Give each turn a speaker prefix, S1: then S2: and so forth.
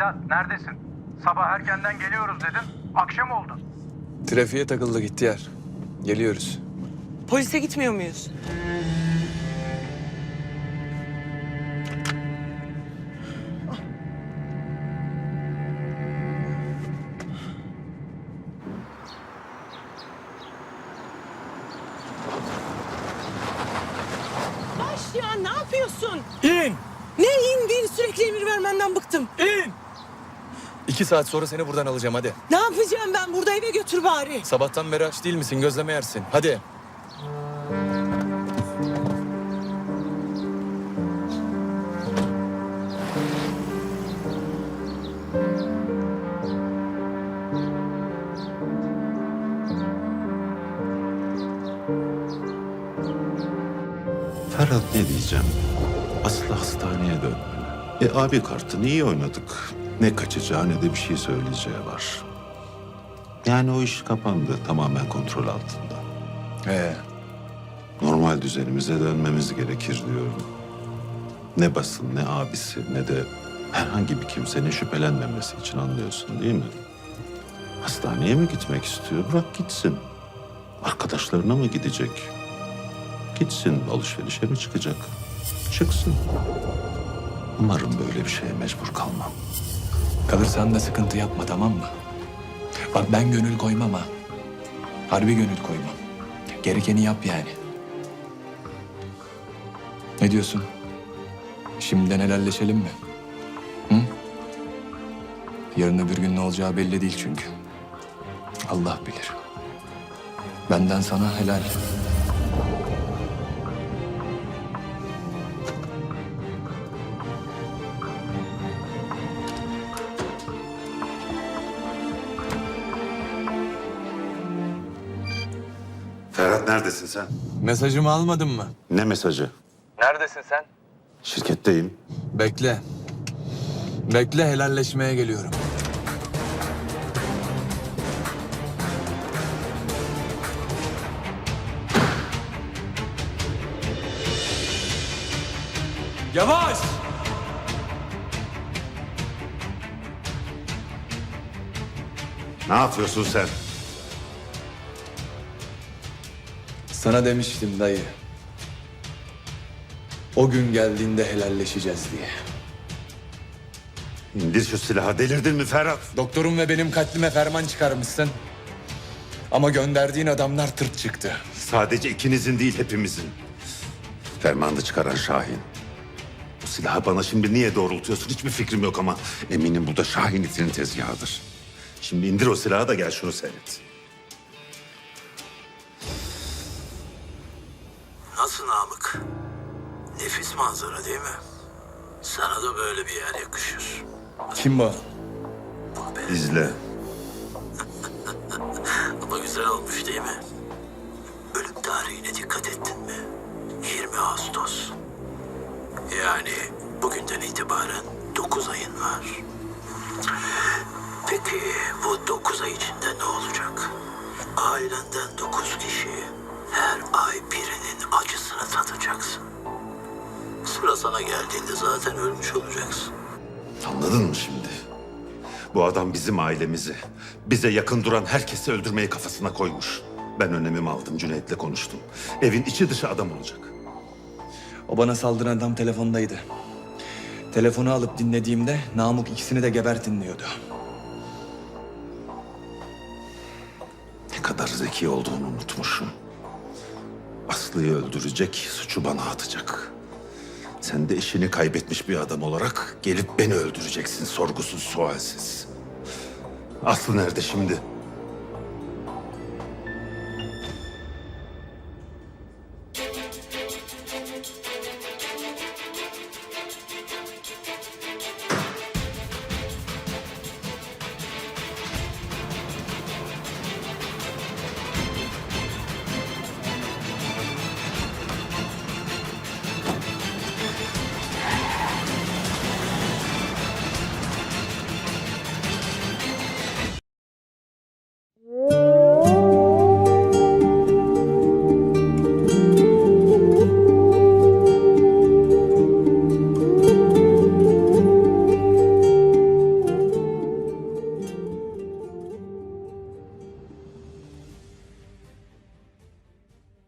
S1: Evlat neredesin? Sabah erkenden geliyoruz dedin. Akşam oldu.
S2: Trafiğe takıldı gitti yer. Geliyoruz.
S3: Polise gitmiyor muyuz? Baş ya ne yapıyorsun?
S2: İn!
S3: Ne in bin sürekli emir vermenden bıktım.
S2: İn! İki saat sonra seni buradan alacağım hadi.
S3: Ne yapacağım ben burada eve götür bari.
S2: Sabahtan beri aç değil misin? Gözleme yersin. Hadi.
S4: Ferhat ne diyeceğim? Aslı hastaneye dönmeli. E abi kartını iyi oynadık. Ne kaçacağı ne de bir şey söyleyeceği var. Yani o iş kapandı. Tamamen kontrol altında.
S2: Ee,
S4: Normal düzenimize dönmemiz gerekir diyorum. Ne basın ne abisi ne de herhangi bir kimsenin şüphelenmemesi için anlıyorsun değil mi? Hastaneye mi gitmek istiyor? Bırak gitsin. Arkadaşlarına mı gidecek? Gitsin alışverişe mi çıkacak? Çıksın. Umarım böyle bir şeye mecbur kalmam.
S2: Kalırsan da sıkıntı yapma tamam mı? Bak ben gönül koymam ha. Harbi gönül koymam. Gerekeni yap yani. Ne diyorsun? Şimdiden helalleşelim mi? Hı? Yarın öbür gün ne olacağı belli değil çünkü. Allah bilir. Benden sana helal.
S4: Ferhat neredesin sen?
S2: Mesajımı almadın mı?
S4: Ne mesajı?
S2: Neredesin sen?
S4: Şirketteyim.
S2: Bekle. Bekle helalleşmeye geliyorum. Yavaş!
S4: Ne yapıyorsun sen?
S2: Sana demiştim dayı. O gün geldiğinde helalleşeceğiz diye.
S4: İndir şu silahı. Delirdin mi Ferhat?
S2: Doktorum ve benim katlime ferman çıkarmışsın. Ama gönderdiğin adamlar tırt çıktı.
S4: Sadece ikinizin değil hepimizin. Fermanı çıkaran Şahin. Bu silahı bana şimdi niye doğrultuyorsun hiçbir fikrim yok ama eminim bu da Şahin itinin tezgahıdır. Şimdi indir o silahı da gel şunu seyret.
S5: Nasıl Namık? Nefis manzara değil mi? Sana da böyle bir yer yakışır.
S2: Kim bu?
S5: Bak be.
S4: İzle.
S5: Ama güzel olmuş değil mi? Ölüm tarihine dikkat ettin mi? 20 Ağustos. Yani bugünden itibaren 9 ayın var. Peki bu 9 ay içinde ne olacak? Ailenden 9 kişi her ay birinin acısını tadacaksın. Sıra sana geldiğinde zaten ölmüş olacaksın.
S4: Anladın mı şimdi? Bu adam bizim ailemizi, bize yakın duran herkesi öldürmeyi kafasına koymuş. Ben önemimi aldım, Cüneyt'le konuştum. Evin içi dışı adam olacak.
S2: O bana saldıran adam telefondaydı. Telefonu alıp dinlediğimde Namık ikisini de gebertin diyordu.
S4: Ne kadar zeki olduğunu unutmuşum. Aslı'yı öldürecek, suçu bana atacak. Sen de işini kaybetmiş bir adam olarak gelip beni öldüreceksin sorgusuz sualsiz. Aslı nerede şimdi?